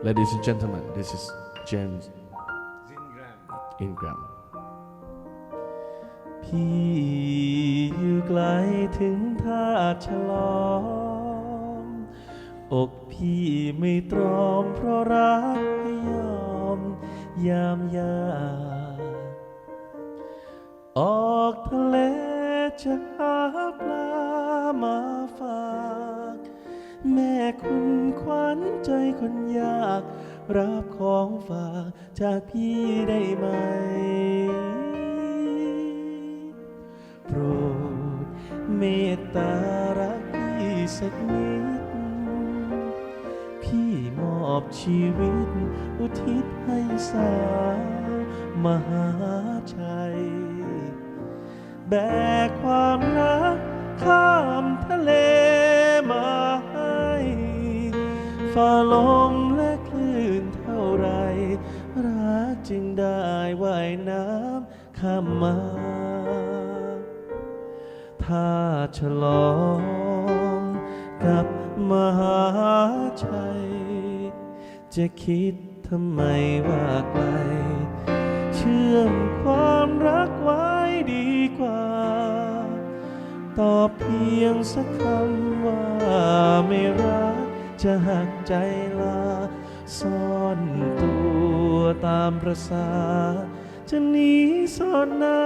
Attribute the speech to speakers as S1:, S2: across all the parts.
S1: Ladies and gentlemen, this is James
S2: Ingram.
S1: Ingram.
S3: พี่อยู่ไกลถึงท่าฉลอม อกพี่ไม่ตรอมเพราะรักไม่ยอม ยามยา ออกทะเลจะหาปลามาฝากแม่ วัญใจคนยาก รับของฝากจากพี่ได้ไหม โปรดเมตตารักพี่สักนิด พี่มอบชีวิต อุทิศให้สาวมหาชัย แบกความรัก ฝ่าลมและคลื่นเท่าไร รักจึงได้ว่ายน้ำข้ามมา ถ้าฉลองกับมหาชัย จะคิดทำไมว่าไกล เชื่อมความรักไว้ดีกว่า ตอบเพียงสักคำว่าไม่รัก จะหักใจลา ซ่อนตัวตามประสา จะหนีซ่อนหน้า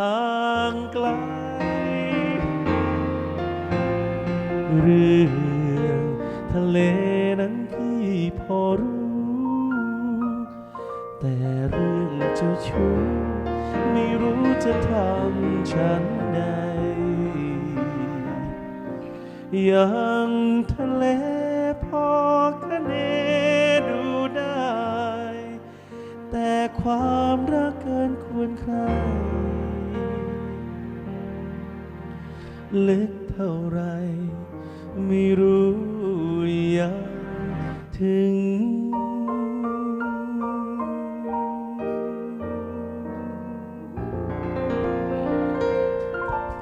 S3: ห่างไกล เรื่องทะเลนั้นพี่พอรู้ แต่เรื่องเจ้าชู้ไม่รู้จะทำฉันใด ยังทะเลพอคะเนดูได้ แต่ความรักเกินควรใคร ลึกเท่าไร ไม่รู้ยังถึง